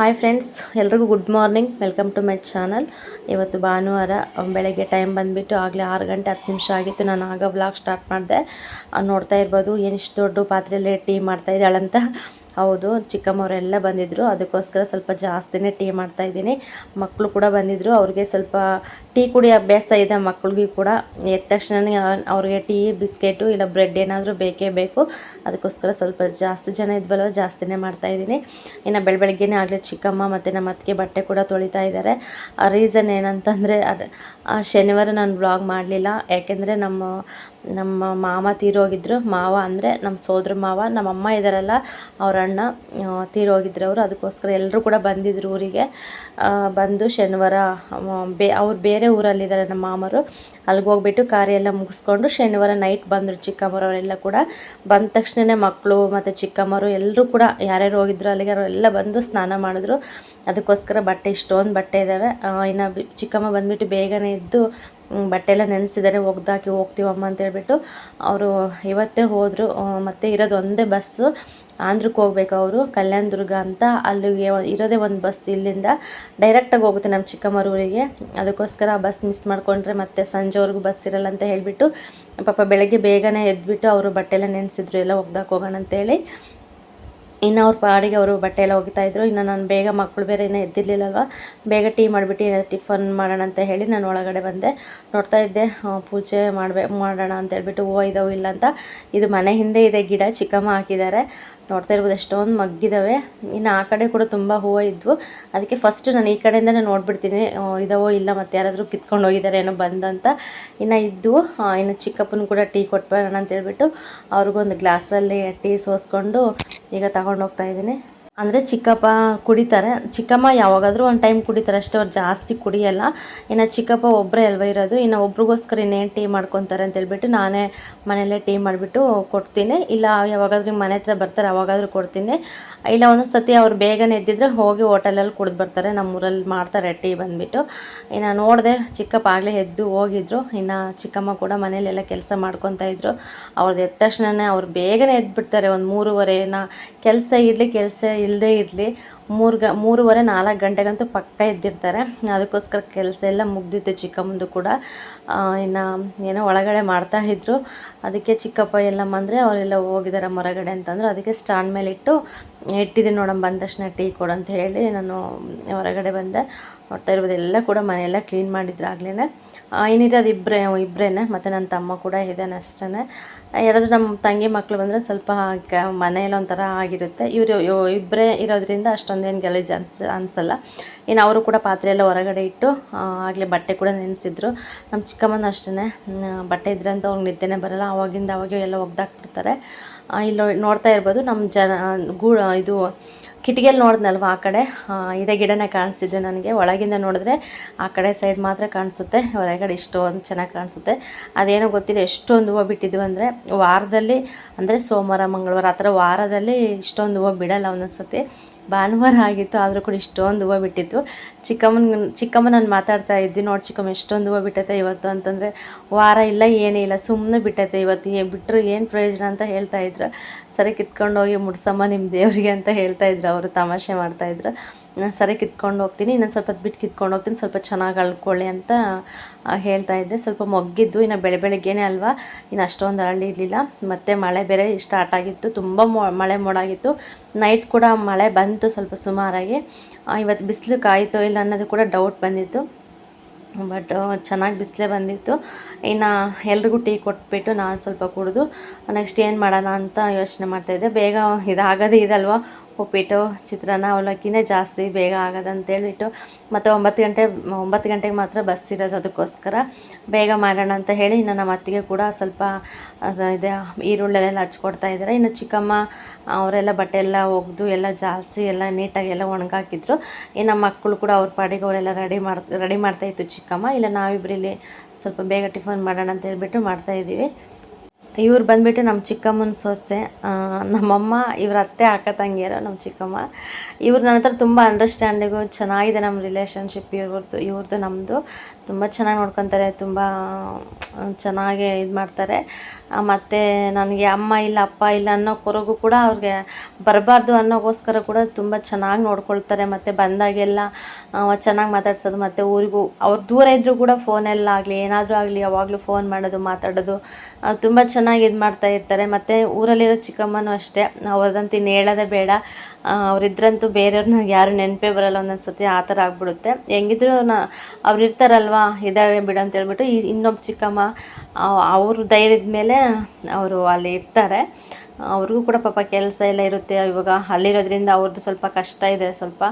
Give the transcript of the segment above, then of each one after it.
Hi friends ಎಲ್ರಿಗೂ good morning welcome to my channel ಇವತ್ತು ಭಾನುವಾರ ಬೆಳಗ್ಗೆ ಟೈಮ್ ಬಂದುಬಿಟ್ಟು ಆಗಲೇ ಆರು ಗಂಟೆ ಹತ್ತು ನಿಮಿಷ ಆಗಿತ್ತು. ನಾನು ಆಗ ಬ್ಲಾಗ್ ಸ್ಟಾರ್ಟ್ ಮಾಡಿದೆ. ನೋಡ್ತಾ ಇರ್ಬೋದು ಏನಿಷ್ಟು ದೊಡ್ಡ ಪಾತ್ರೆಯಲ್ಲಿ ಟೀ ಮಾಡ್ತಾ ಇದ್ದಾಳಂತ. ಹೌದು, ಚಿಕ್ಕಮ್ಮವರೆಲ್ಲ ಬಂದಿದ್ದರು ಅದಕ್ಕೋಸ್ಕರ ಸ್ವಲ್ಪ ಜಾಸ್ತಿನೇ ಟೀ ಮಾಡ್ತಾ ಇದ್ದೀನಿ. ಮಕ್ಕಳು ಕೂಡ ಬಂದಿದ್ದರು ಅವ್ರಿಗೆ ಸ್ವಲ್ಪ ಟೀ ಕುಡಿಯೋ ಅಭ್ಯಾಸ ಇದೆ ಮಕ್ಳಿಗೂ ಕೂಡ. ಎದ್ದ ತಕ್ಷಣನೇ ಅವ್- ಅವ್ರಿಗೆ ಟೀ, ಬಿಸ್ಕೆಟು ಇಲ್ಲ ಬ್ರೆಡ್ ಏನಾದರೂ ಬೇಕೇ ಬೇಕು. ಅದಕ್ಕೋಸ್ಕರ ಸ್ವಲ್ಪ ಜಾಸ್ತಿ ಜನ ಇದ್ವಲ್ವ ಜಾಸ್ತಿನೇ ಮಾಡ್ತಾ ಇದ್ದೀನಿ. ಇನ್ನು ಬೆಳ ಬೆಳಗ್ಗೆನೇ ಆಗಲೇ ಚಿಕ್ಕಮ್ಮ ಮತ್ತು ನಮ್ಮ ಅತ್ತಿಗೆ ಬಟ್ಟೆ ಕೂಡ ತೊಳಿತಾ ಇದ್ದಾರೆ. ಆ ರೀಸನ್ ಏನಂತಂದರೆ ಶನಿವಾರ ನಾನು ಬ್ಲಾಗ್ ಮಾಡಲಿಲ್ಲ. ಯಾಕೆಂದರೆ ನಮ್ಮ ನಮ್ಮ ಮಾಮ ತೀರೋಗಿದ್ರು. ಮಾವ ಅಂದರೆ ನಮ್ಮ ಸೋದ್ರ ಮಾವ, ನಮ್ಮ ಅಮ್ಮ ಇದ್ದಾರಲ್ಲ ಅವ್ರ ಅಣ್ಣ ತೀರೋಗಿದ್ರು ಅವರು. ಅದಕ್ಕೋಸ್ಕರ ಎಲ್ಲರೂ ಕೂಡ ಬಂದಿದ್ರು ಊರಿಗೆ. ಬಂದು ಶನಿವಾರ ಬೇ, ಅವ್ರು ಬೇರೆ ಊರಲ್ಲಿದ್ದಾರೆ ನಮ್ಮ ಮಾಮರು. ಅಲ್ಲಿಗೆ ಹೋಗ್ಬಿಟ್ಟು ಕಾರ್ಯ ಮುಗಿಸ್ಕೊಂಡು ಶನಿವಾರ ನೈಟ್ ಬಂದರು ಚಿಕ್ಕಮ್ಮರವರೆಲ್ಲ ಕೂಡ. ಬಂದ ತಕ್ಷಣವೇ ಮಕ್ಕಳು ಮತ್ತು ಚಿಕ್ಕಮ್ಮರು ಎಲ್ಲರೂ ಕೂಡ ಯಾರ್ಯಾರು ಹೋಗಿದ್ರು ಅಲ್ಲಿಗೆ, ಅವರೆಲ್ಲ ಬಂದು ಸ್ನಾನ ಮಾಡಿದ್ರು. ಅದಕ್ಕೋಸ್ಕರ ಬಟ್ಟೆ ಇಷ್ಟೊಂದು ಬಟ್ಟೆ ಇದ್ದಾವೆ ಇನ್ನು ಚಿಕ್ಕಮ್ಮ ಬಂದುಬಿಟ್ಟು ಬೇಗನೆ ಇದ್ದು ಬಟ್ಟೆ ಎಲ್ಲ ನೆನೆಸಿದ್ದಾರೆ ಒಗ್ದಾಕಿ ಹೋಗ್ತೀವಮ್ಮ ಅಂತ ಹೇಳ್ಬಿಟ್ಟು. ಅವರು ಇವತ್ತೇ ಹೋದರು. ಮತ್ತು ಇರೋದು ಒಂದೇ ಬಸ್ಸು. ಆಂಧ್ರಕ್ಕೆ ಹೋಗ್ಬೇಕು ಅವರು ಕಲ್ಯಾಣ ದುರ್ಗ ಅಂತ. ಅಲ್ಲಿಗೆ ಇರೋದೇ ಒಂದು ಬಸ್ ಇಲ್ಲಿಂದ ಡೈರೆಕ್ಟಾಗಿ ಹೋಗುತ್ತೆ ನಮ್ಮ ಚಿಕ್ಕಮ್ಮರೂರಿಗೆ ಅದಕ್ಕೋಸ್ಕರ ಆ ಬಸ್ ಮಿಸ್ ಮಾಡಿಕೊಂಡ್ರೆ ಮತ್ತೆ ಸಂಜೆವರೆಗೂ ಬಸ್ ಇರಲ್ಲ ಅಂತ ಹೇಳಿಬಿಟ್ಟು ಪಾಪ ಬೆಳಗ್ಗೆ ಬೇಗನೆ ಎದ್ಬಿಟ್ಟು ಅವರು ಬಟ್ಟೆಲ್ಲ ನೆನೆಸಿದ್ರು, ಎಲ್ಲ ಒಗ್ದಾಕೋಗೋಣ ಅಂತೇಳಿ. ಇನ್ನು ಅವ್ರ ಪಾಡಿಗೆ ಅವರು ಬಟ್ಟೆ ಎಲ್ಲ ಒಗಿತಾಯಿದ್ರು ಇನ್ನು ನಾನು ಬೇಗ ಮಕ್ಕಳು ಬೇರೆ ಇನ್ನೂ ಎದ್ದಿರಲಿಲ್ಲಲ್ವ? ಬೇಗ ಟೀ ಮಾಡಿಬಿಟ್ಟು ಟಿಫನ್ ಮಾಡೋಣ ಅಂತ ಹೇಳಿ ನಾನು ಒಳಗಡೆ ಬಂದೆ. ನೋಡ್ತಾ ಇದ್ದೆ ಪೂಜೆ ಮಾಡಬೇ, ಮಾಡೋಣ ಅಂತ ಹೇಳ್ಬಿಟ್ಟು ಹೂವು ಇದಾವೆ ಇಲ್ಲ ಅಂತ. ಇದು ಮನೆ ಹಿಂದೆ ಇದೆ ಗಿಡ, ಚಿಕ್ಕಮ್ಮ ಹಾಕಿದ್ದಾರೆ. ನೋಡ್ತಾ ಇರ್ಬೋದು ಎಷ್ಟೊಂದು ಮಗ್ಗಿದ್ದಾವೆ ಇನ್ನು ಆ ಕಡೆ ಕೂಡ ತುಂಬ ಹೂವು ಇದ್ವು. ಅದಕ್ಕೆ ಫಸ್ಟ್ ನಾನು ಈ ಕಡೆಯಿಂದನೇ ನೋಡ್ಬಿಡ್ತೀನಿ ಇದಾವೋ ಇಲ್ಲ ಮತ್ತು ಯಾರಾದರೂ ಕಿತ್ಕೊಂಡು ಹೋಗಿದ್ದಾರೆ ಏನೋ ಬಂದಂತ ಇನ್ನು ಇದ್ದು ಇನ್ನು ಚಿಕ್ಕಪ್ಪನ ಕೂಡ ಟೀ ಕೊಟ್ಬರೋಣ ಅಂತ ಹೇಳ್ಬಿಟ್ಟು ಅವ್ರಿಗೊಂದು ಗ್ಲಾಸಲ್ಲಿ ಟೀ ಸೋಸ್ಕೊಂಡು ಈಗ ತಗೊಂಡು ಹೋಗ್ತಾ ಇದ್ದೀನಿ. ಅಂದರೆ ಚಿಕ್ಕಪ್ಪ ಕುಡಿತಾರೆ. ಚಿಕ್ಕಮ್ಮ ಯಾವಾಗಾದರೂ ಒಂದು ಟೈಮ್ ಕುಡಿತಾರೆ. ಅಷ್ಟೇ ಅವ್ರು ಜಾಸ್ತಿ ಕುಡಿಯಲ್ಲ. ಇನ್ನು ಚಿಕ್ಕಪ್ಪ ಒಬ್ಬರೇ ಅಲ್ವ ಇರೋದು. ಇನ್ನು ಒಬ್ರಿಗೋಸ್ಕರ ಇನ್ನೇನು ಟೀ ಮಾಡ್ಕೊತಾರೆ ಅಂತೇಳ್ಬಿಟ್ಟು ನಾನೇ ಮನೆಯಲ್ಲೇ ಟೀ ಮಾಡಿಬಿಟ್ಟು ಕೊಡ್ತೀನಿ. ಇಲ್ಲ ಯಾವಾಗಾದ್ರೂ ಮನೆ ಹತ್ರ ಬರ್ತಾರೆ ಯಾವಾಗಾದರೂ ಕೊಡ್ತೀನಿ. ಇಲ್ಲ ಒಂದೊಂದು ಸತಿ ಅವ್ರು ಬೇಗನೆ ಎದ್ದಿದ್ರೆ ಹೋಗಿ ಹೋಟೆಲಲ್ಲಿ ಕುಡಿದು ಬರ್ತಾರೆ. ನಮ್ಮೂರಲ್ಲಿ ಮಾಡ್ತಾರೆ ಟೀ ಬಂದುಬಿಟ್ಟು. ಇನ್ನು ನೋಡಿದೆ ಚಿಕ್ಕಪ್ಪ ಆಗಲೇ ಎದ್ದು ಹೋಗಿದ್ರು. ಇನ್ನು ಚಿಕ್ಕಮ್ಮ ಕೂಡ ಮನೇಲೆಲ್ಲ ಕೆಲಸ ಮಾಡ್ಕೊತಾ ಇದ್ರು. ಅವ್ರದ್ದು ಎದ್ದ ತಕ್ಷಣನೇ ಅವ್ರು ಬೇಗನೆ ಎದ್ಬಿಡ್ತಾರೆ. ಒಂದು ಮೂರುವರೆ ನಾ ಕೆಲಸ ಇರಲಿ, ಕೆಲಸ ಇಲ್ಲದೇ ಇರಲಿ. ಮೂರು ಗ, ಮೂರುವರೆ ನಾಲ್ಕು ಗಂಟೆಗಂತೂ ಪಕ್ಕ ಎದ್ದಿರ್ತಾರೆ. ಅದಕ್ಕೋಸ್ಕರ ಕೆಲಸ ಎಲ್ಲ ಮುಗ್ದಿತ್ತು. ಚಿಕ್ಕಮ್ಮಂದು ಕೂಡ ಇನ್ನು ಏನೋ ಒಳಗಡೆ ಮಾಡ್ತಾ ಇದ್ರು. ಅದಕ್ಕೆ ಚಿಕ್ಕಪ್ಪ ಎಲ್ಲ ಬಂದರೆ ಅವರೆಲ್ಲ ಹೋಗಿದ್ದಾರೆ ಹೊರಗಡೆ ಅಂತಂದ್ರೆ ಅದಕ್ಕೆ ಸ್ಟ್ಯಾಂಡ್ ಮೇಲೆ ಇಟ್ಟು ಇಟ್ಟಿದ್ದೀನಿ ನೋಡಮ್ಮ, ಬಂದ ತಕ್ಷಣ ಟೀ ಕೊಡು ಅಂತ ಹೇಳಿ ನಾನು ಹೊರಗಡೆ ಬಂದೆ. ನೋಡ್ತಾ ಇರ್ಬೋದು, ಎಲ್ಲ ಕೂಡ ಮನೆಯೆಲ್ಲ ಕ್ಲೀನ್ ಮಾಡಿದ್ರು ಆಗ್ಲೇ ಏನಿರೋದು ಇಬ್ಬರೇ ಇಬ್ಬರೇನೆ ಮತ್ತು ನನ್ನ ತಮ್ಮ ಕೂಡ ಇದ್ದಾನೆ ಅಷ್ಟೇ ಯಾರಾದರೂ ನಮ್ಮ ತಂಗಿ ಮಕ್ಕಳು ಬಂದರೆ ಸ್ವಲ್ಪ ಕ, ಮನೆಯಲ್ಲಿ ಒಂಥರ ಆಗಿರುತ್ತೆ. ಇವರು ಇಬ್ಬರೇ ಇರೋದ್ರಿಂದ ಅಷ್ಟೊಂದೇನು ಗಲೀಜು ಅನ್ಸ, ಅನಿಸಲ್ಲ. ಇನ್ನು ಅವರು ಕೂಡ ಪಾತ್ರೆ ಎಲ್ಲ ಹೊರಗಡೆ ಇಟ್ಟು ಆಗಲೇ ಬಟ್ಟೆ ಕೂಡ ನೆನೆಸಿದ್ರು. ನಮ್ಮ ಚಿಕ್ಕಮ್ಮನ ಅಷ್ಟೇ ಬಟ್ಟೆ ಇದ್ರೆ ಅಂತ ಅವ್ರಿಗೆ ನಿದ್ದೆನೇ ಬರಲ್ಲ. ಅವಾಗಿಂದ ಅವಾಗೆ ಎಲ್ಲ ಒಗ್ದಾಕ್ಬಿಡ್ತಾರೆ. ಇಲ್ಲಿ, ನೋಡ್ತಾ ಇರ್ಬೋದು. ನಮ್ಮ ಜನ ಗೂಡು ಇದು ಕಿಟಕಿಯಲ್ಲಿ ನೋಡಿದ್ನಲ್ವ ಆ ಕಡೆ? ಇದೇ ಗಿಡನೇ ಕಾಣಿಸಿದ್ದು ನನಗೆ. ಒಳಗಿಂದ ನೋಡಿದ್ರೆ ಆ ಕಡೆ ಸೈಡ್ ಮಾತ್ರ ಕಾಣಿಸುತ್ತೆ. ಹೊರಗಡೆ ಇಷ್ಟೊಂದು ಚೆನ್ನಾಗಿ ಕಾಣಿಸುತ್ತೆ. ಅದೇನೋ ಗೊತ್ತಿಲ್ಲ, ಎಷ್ಟೊಂದು ಹೂವು ಬಿಟ್ಟಿದ್ವು ಅಂದರೆ ವಾರದಲ್ಲಿ, ಅಂದರೆ ಸೋಮವಾರ, ಮಂಗಳವಾರ, ಆ ಥರ ವಾರದಲ್ಲಿ ಇಷ್ಟೊಂದು ಹೂವು ಬಿಡಲ್ಲ ಒಂದೊಂದು ಸತಿ ಭಾನುವಾರ ಆಗಿತ್ತು, ಆದರೂ ಕೂಡ ಇಷ್ಟೊಂದು ಹೂವು ಬಿಟ್ಟಿತ್ತು. ಚಿಕ್ಕಮ್ಮನ, ಚಿಕ್ಕಮ್ಮ ನಾನು ಮಾತಾಡ್ತಾ ಇದ್ವಿ, ನೋಡಿ ಚಿಕ್ಕಮ್ಮ ಎಷ್ಟೊಂದು ಹೂವು ಬಿಟ್ಟೈತೆ ಇವತ್ತು ಅಂತಂದರೆ, ವಾರ ಇಲ್ಲ, ಏನೇ ಇಲ್ಲ ಸುಮ್ಮನೆ ಬಿಟ್ಟೈತೆ ಇವತ್ತು. ಏ ಬಿಟ್ಟರು ಏನು ಪ್ರಯೋಜನ ಅಂತ ಹೇಳ್ತಾ ಇದ್ರು. ಸರಿ ಕಿತ್ಕೊಂಡು ಹೋಗಿ ಮುಡ್ಸಮ್ಮ ನಿಮ್ಮ ದೇವರಿಗೆ ಅಂತ ಹೇಳ್ತಾ ಇದ್ರು, ಅವರು ತಮಾಷೆ ಮಾಡ್ತಾ ಇದ್ರು. ನಾನು ಸರಿ ಕಿತ್ಕೊಂಡು ಹೋಗ್ತೀನಿ, ಇನ್ನೊಂದು ಸ್ವಲ್ಪ ಹೊತ್ತು ಬಿಟ್ಟು ಕಿತ್ಕೊಂಡು ಹೋಗ್ತೀನಿ, ಸ್ವಲ್ಪ ಚೆನ್ನಾಗಿ ಅಳ್ಕೊಳ್ಳಿ ಅಂತ ಹೇಳ್ತಾ ಇದ್ದೆ. ಸ್ವಲ್ಪ ಮೊಗ್ಗಿದ್ದು, ಇನ್ನು ಬೆಳೆ ಬೆಳಗ್ಗೆನೇ ಅಲ್ವಾ? ಇನ್ನು ಅಷ್ಟೊಂದು ಅರಳಿರಲಿಲ್ಲ ಮತ್ತು ಮಳೆ ಬೇರೆ ಸ್ಟಾರ್ಟ್ ಆಗಿತ್ತು. ತುಂಬ ಮೊ, ಮಳೆ ಮೋಡಾಗಿತ್ತು. ನೈಟ್ ಕೂಡ ಮಳೆ ಬಂತು ಸ್ವಲ್ಪ ಸುಮಾರಾಗಿ. ಇವತ್ತು ಬಿಸಿಲು ಕಾಯಿತೋ ಇಲ್ಲ ಅನ್ನೋದು ಕೂಡ ಡೌಟ್ ಬಂದಿತ್ತು. ಬಟ್ ಚೆನ್ನಾಗಿ ಬಿಸಿಲೇ ಬಂದಿತ್ತು. ಇನ್ನು ಎಲ್ರಿಗೂ ಟೀ ಕೊಟ್ಬಿಟ್ಟು ನಾನು ಸ್ವಲ್ಪ ಕುಡಿದು ನೆಕ್ಸ್ಟ್ ಏನು ಮಾಡೋಣ ಅಂತ ಯೋಚನೆ ಮಾಡ್ತಾಯಿದ್ದೆ ಬೇಗ ಇದಾಗೋದೇ ಇದಲ್ವ? ಉಪ್ಪಿಟ್ಟು, ಚಿತ್ರಾನ್ನ, ಅವಲಕ್ಕಿನೇ ಜಾಸ್ತಿ ಬೇಗ ಆಗೋದಂತೇಳ್ಬಿಟ್ಟು ಮತ್ತು ಒಂಬತ್ತು ಗಂಟೆ, ಒಂಬತ್ತು ಗಂಟೆಗೆ ಮಾತ್ರ ಬಸ್ ಇರೋದು ಅದಕ್ಕೋಸ್ಕರ ಬೇಗ ಮಾಡೋಣ ಅಂತ ಹೇಳಿ ಇನ್ನು ನಮ್ಮ ಅತ್ತಿಗೆ ಕೂಡ ಸ್ವಲ್ಪ ಇದೆ ಈರುಳ್ಳೆಲ್ಲ ಇದ್ದಾರೆ. ಇನ್ನು ಚಿಕ್ಕಮ್ಮ ಅವರೆಲ್ಲ ಬಟ್ಟೆ ಎಲ್ಲ ಒಗೆದು ಎಲ್ಲ ಜಾಸ್ತಿ ಎಲ್ಲ ನೀಟಾಗಿ ಎಲ್ಲ ಒಣಗಾಕಿದ್ರು. ಇನ್ನು ಮಕ್ಕಳು ಕೂಡ ಅವ್ರ ಪಾಡಿಗೆ ಅವರೆಲ್ಲ ರೆಡಿ ಮಾಡಿ ರೆಡಿ ಮಾಡ್ತಾಯಿತ್ತು ಚಿಕ್ಕಮ್ಮ. ಇಲ್ಲ ನಾವಿಬ್ಬರಿಲ್ಲಿ ಸ್ವಲ್ಪ ಬೇಗ ಟಿಫನ್ ಮಾಡೋಣ ಅಂತ ಹೇಳ್ಬಿಟ್ಟು ಮಾಡ್ತಾಯಿದ್ದೀವಿ ಇವ್ರು ಬಂದುಬಿಟ್ಟು ನಮ್ಮ ಚಿಕ್ಕಮ್ಮನ ಸೊಸೆ ನಮ್ಮಮ್ಮ, ಇವ್ರ ಅತ್ತೆ, ಅಕ್ಕ, ತಂಗಿಯರು ನಮ್ಮ ಚಿಕ್ಕಮ್ಮ. ಇವ್ರು ನನ್ನ ಹತ್ರ ತುಂಬ ಅಂಡರ್ಸ್ಟ್ಯಾಂಡಿಂಗು ಚೆನ್ನಾಗಿದೆ ನಮ್ಮ ರಿಲೇಷನ್ಶಿಪ್ ಇವ್ರದ್ದು ಇವ್ರದ್ದು ನಮ್ಮದು ತುಂಬ ಚೆನ್ನಾಗಿ ನೋಡ್ಕೊತಾರೆ, ತುಂಬ ಚೆನ್ನಾಗಿ ಇದು ಮಾಡ್ತಾರೆ. ಮತ್ತು ನನಗೆ ಅಮ್ಮ ಇಲ್ಲ, ಅಪ್ಪ ಇಲ್ಲ ಅನ್ನೋ ಕೊರಗು ಕೂಡ ಅವ್ರಿಗೆ ಬರಬಾರ್ದು ಅನ್ನೋಗೋಸ್ಕರ ಕೂಡ ತುಂಬ ಚೆನ್ನಾಗಿ ನೋಡ್ಕೊಳ್ತಾರೆ. ಮತ್ತು ಬಂದಾಗೆಲ್ಲ ಚೆನ್ನಾಗಿ ಮಾತಾಡ್ಸೋದು, ಮತ್ತು ಊರಿಗೂ, ಅವ್ರು ದೂರ ಇದ್ದರೂ ಕೂಡ ಫೋನಲ್ಲಾಗಲಿ ಏನಾದರೂ ಆಗಲಿ, ಯಾವಾಗಲೂ ಫೋನ್ ಮಾಡೋದು, ಮಾತಾಡೋದು ತುಂಬ ಚೆನ್ನಾಗಿ ಇದು ಮಾಡ್ತಾ ಇರ್ತಾರೆ. ಮತ್ತು ಊರಲ್ಲಿರೋ ಚಿಕ್ಕಮ್ಮನೂ ಅಷ್ಟೇ ಅವ್ರದಂತೂ ಹೇಳೋದೇ ಬೇಡ. ಅವರಿದ್ರಂತೂ ಬೇರೆಯವ್ರನ್ನ ಯಾರು ನೆನಪೇ ಬರಲ್ಲ ಒಂದೊಂದು ಸತಿ ಆ ಥರ ಆಗ್ಬಿಡುತ್ತೆ. ಹೆಂಗಿದ್ರು ನ ಅವ್ರು ಇರ್ತಾರಲ್ವಾ ಇದ್ದಾರೆ ಬಿಡು ಅಂತ ಹೇಳ್ಬಿಟ್ಟು ಈ ಇನ್ನೊಬ್ಬ ಚಿಕ್ಕಮ್ಮ ಅವ್ರ ಧೈರ್ಯದ ಮೇಲೆ ಅವರು ಅಲ್ಲಿ ಇರ್ತಾರೆ. ಅವ್ರಿಗೂ ಕೂಡ ಪಾಪ ಕೆಲಸ ಎಲ್ಲ ಇರುತ್ತೆ ಇವಾಗ. ಅಲ್ಲಿರೋದ್ರಿಂದ ಅವ್ರದ್ದು ಸ್ವಲ್ಪ ಕಷ್ಟ ಇದೆ ಸ್ವಲ್ಪ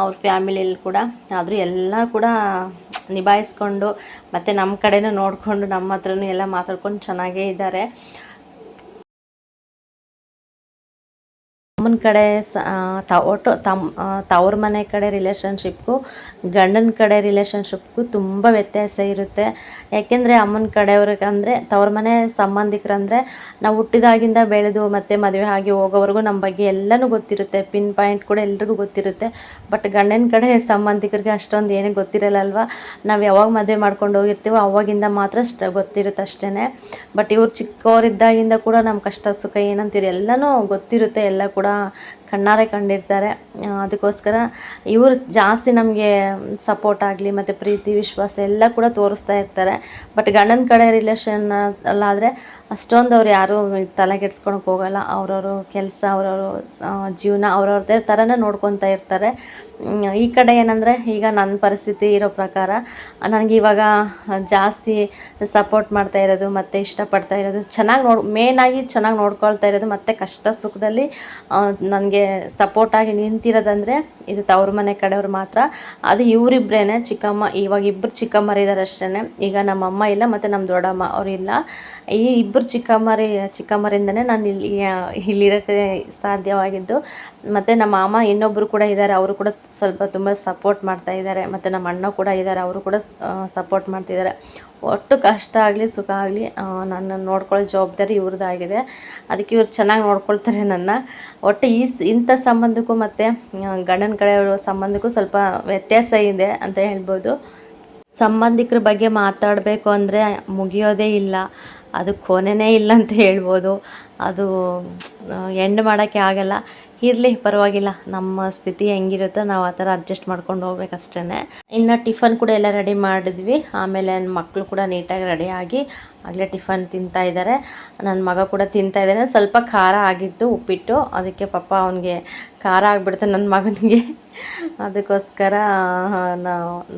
ಅವ್ರ ಫ್ಯಾಮಿಲಿಯಲ್ಲಿ ಕೂಡ. ಆದರೂ ಎಲ್ಲ ಕೂಡ ನಿಭಾಯಿಸ್ಕೊಂಡು ಮತ್ತು ನಮ್ಮ ಕಡೆಯೂ ನೋಡಿಕೊಂಡು ನಮ್ಮ ಹತ್ರನೂ ಎಲ್ಲ ಮಾತಾಡ್ಕೊಂಡು ಚೆನ್ನಾಗೇ ಇದ್ದಾರೆ. ಅಮ್ಮನ ಕಡೆ ಸ ಒಟ್ಟು ತಮ್ಮ ತವ್ರ ಮನೆ ಕಡೆ ರಿಲೇಷನ್ಶಿಪ್ಗೂ ಗಂಡನ ಕಡೆ ರಿಲೇಷನ್ಶಿಪ್ಗೂ ತುಂಬ ವ್ಯತ್ಯಾಸ ಇರುತ್ತೆ. ಯಾಕೆಂದರೆ ಅಮ್ಮನ ಕಡೆಯವ್ರಿಗೆ ಅಂದರೆ, ತವ್ರ ಮನೆ ಸಂಬಂಧಿಕರಂದರೆ, ನಾವು ಹುಟ್ಟಿದಾಗಿಂದ ಬೆಳೆದು ಮತ್ತು ಮದುವೆ ಆಗಿ ಹೋಗೋವರೆಗೂ ನಮ್ಮ ಬಗ್ಗೆ ಎಲ್ಲನೂ ಗೊತ್ತಿರುತ್ತೆ. ಪಿನ್ ಪಾಯಿಂಟ್ ಕೂಡ ಎಲ್ರಿಗೂ ಗೊತ್ತಿರುತ್ತೆ. ಬಟ್ ಗಂಡನ ಕಡೆ ಸಂಬಂಧಿಕರಿಗೆ ಅಷ್ಟೊಂದು ಏನೂ ಗೊತ್ತಿರಲ್ಲ ಅಲ್ವಾ ನಾವು ಯಾವಾಗ ಮದುವೆ ಮಾಡ್ಕೊಂಡು ಹೋಗಿರ್ತೀವೋ ಅವಾಗಿಂದ ಮಾತ್ರ ಅಷ್ಟ ಗೊತ್ತಿರುತ್ತೆ ಅಷ್ಟೇ ಬಟ್ ಇವ್ರು ಚಿಕ್ಕವರಿದ್ದಾಗಿಂದ ಕೂಡ ನಮ್ಮ ಕಷ್ಟ ಸುಖ ಏನಂತೀರಿ ಎಲ್ಲನೂ ಗೊತ್ತಿರುತ್ತೆ, ಎಲ್ಲ ಕೂಡ. ಕಣ್ಣಾರೆ ಕಂಡಿರ್ತಾರೆ. ಅದಕ್ಕೋಸ್ಕರ ಇವರು ಜಾಸ್ತಿ ನಮಗೆ ಸಪೋರ್ಟ್ ಆಗಲಿ ಮತ್ತು ಪ್ರೀತಿ, ವಿಶ್ವಾಸ ಎಲ್ಲ ಕೂಡ ತೋರಿಸ್ತಾ ಇರ್ತಾರೆ. ಬಟ್ ಗಂಡನ ಕಡೆ ರಿಲೇಷನ್ ಅಲ್ಲಾದರೆ ಅಷ್ಟೊಂದು ಅವ್ರು ಯಾರೂ ತಲೆ ಕೆಡ್ಸ್ಕೊಳಕ್ಕೆ ಹೋಗಲ್ಲ. ಅವ್ರವರು ಕೆಲಸ, ಅವ್ರವರು ಜೀವನ ಅವ್ರವ್ರದ್ದೇ ಥರನೇ ನೋಡ್ಕೊತಾ ಇರ್ತಾರೆ. ಈ ಕಡೆ ಏನಂದರೆ ಈಗ ನನ್ನ ಪರಿಸ್ಥಿತಿ ಇರೋ ಪ್ರಕಾರ, ನನಗೆ ಇವಾಗ ಜಾಸ್ತಿ ಸಪೋರ್ಟ್ ಮಾಡ್ತಾ ಇರೋದು, ಮತ್ತು ಇಷ್ಟಪಡ್ತಾ ಇರೋದು, ಚೆನ್ನಾಗಿ ನೋಡ್ ಮೇನಾಗಿ ಚೆನ್ನಾಗಿ ನೋಡ್ಕೊಳ್ತಾ ಇರೋದು, ಮತ್ತು ಕಷ್ಟ ಸುಖದಲ್ಲಿ ನನಗೆ ಸಪೋರ್ಟಾಗಿ ನಿಂತಿರೋದಂದರೆ ಇದು ತವ್ರ ಮನೆ ಕಡೆಯವ್ರು ಮಾತ್ರ. ಅದು ಇವರಿಬ್ಬರೇ ಚಿಕ್ಕಮ್ಮ, ಇವಾಗ ಇಬ್ಬರು ಚಿಕ್ಕಮ್ಮರಿದ್ದಾರೆ ಅಷ್ಟೇ ಈಗ ನಮ್ಮಮ್ಮ ಇಲ್ಲ, ಮತ್ತು ನಮ್ಮ ದೊಡ್ಡಮ್ಮ ಅವರಿಲ್ಲ ಈ ಇಬ್ಬರು ಚಿಕ್ಕಮ್ಮರಿ, ಚಿಕ್ಕಮ್ಮರಿಂದನೇ ನಾನು ಇಲ್ಲಿ ಇಲ್ಲಿರೋಕ್ಕೆ ಸಾಧ್ಯವಾಗಿದ್ದು. ಮತ್ತು ನಮ್ಮ ಮಾಮ ಇನ್ನೊಬ್ಬರು ಕೂಡ ಇದ್ದಾರೆ ಅವರು ಕೂಡ ಸ್ವಲ್ಪ ತುಂಬ ಸಪೋರ್ಟ್ ಮಾಡ್ತಾ ಇದ್ದಾರೆ ಮತ್ತು ನಮ್ಮ ಅಣ್ಣ ಕೂಡ ಇದ್ದಾರೆ ಅವರು ಕೂಡ ಸಪೋರ್ಟ್ ಮಾಡ್ತಿದ್ದಾರೆ ಒಟ್ಟು ಕಷ್ಟ ಆಗಲಿ, ಸುಖ ಆಗಲಿ ನನ್ನ ನೋಡ್ಕೊಳ್ಳೋ ಜವಾಬ್ದಾರಿ ಇವ್ರದ್ದಾಗಿದೆ ಅದಕ್ಕೆ ಇವ್ರು ಚೆನ್ನಾಗಿ ನೋಡ್ಕೊಳ್ತಾರೆ ನನ್ನ. ಒಟ್ಟು ಈ ಇಂಥ ಸಂಬಂಧಕ್ಕೂ ಮತ್ತು ಗಂಡನ ಕಡೆಯವ್ರ ಸಂಬಂಧಕ್ಕೂ ಸ್ವಲ್ಪ ವ್ಯತ್ಯಾಸ ಇದೆ ಅಂತ ಹೇಳ್ಬೋದು. ಸಂಬಂಧಿಕರ ಬಗ್ಗೆ ಮಾತಾಡಬೇಕು ಅಂದರೆ ಮುಗಿಯೋದೇ ಇಲ್ಲ. ಅದು ಕೊನೆನೇ ಇಲ್ಲ ಅಂತ ಹೇಳ್ಬೋದು. ಅದು ಎಂಡ್ ಮಾಡೋಕ್ಕೆ ಆಗಲ್ಲ. ಇರಲಿ, ಪರವಾಗಿಲ್ಲ. ನಮ್ಮ ಸ್ಥಿತಿ ಹೆಂಗಿರುತ್ತೋ, ನಾವು ಆ ಥರ ಅಡ್ಜಸ್ಟ್ ಮಾಡ್ಕೊಂಡು ಹೋಗ್ಬೇಕಷ್ಟೇ ಇನ್ನು ಟಿಫನ್ ಕೂಡ ಎಲ್ಲ ರೆಡಿ ಮಾಡಿದ್ವಿ. ಆಮೇಲೆ ಮಕ್ಕಳು ಕೂಡ ನೀಟಾಗಿ ರೆಡಿಯಾಗಿ ಆಗಲೇ ಟಿಫನ್ ತಿಂತಾ ಇದ್ದಾರೆ. ನನ್ನ ಮಗ ಕೂಡ ತಿಂತಾ ಇದ್ದಾನೆ. ಸ್ವಲ್ಪ ಖಾರ ಆಗಿತ್ತು ಉಪ್ಪಿಟ್ಟು. ಅದಕ್ಕೆ ಪಾಪ ಅವನಿಗೆ ಖಾರ ಆಗಿಬಿಡುತ್ತೆ ನನ್ನ ಮಗನಿಗೆ. ಅದಕ್ಕೋಸ್ಕರ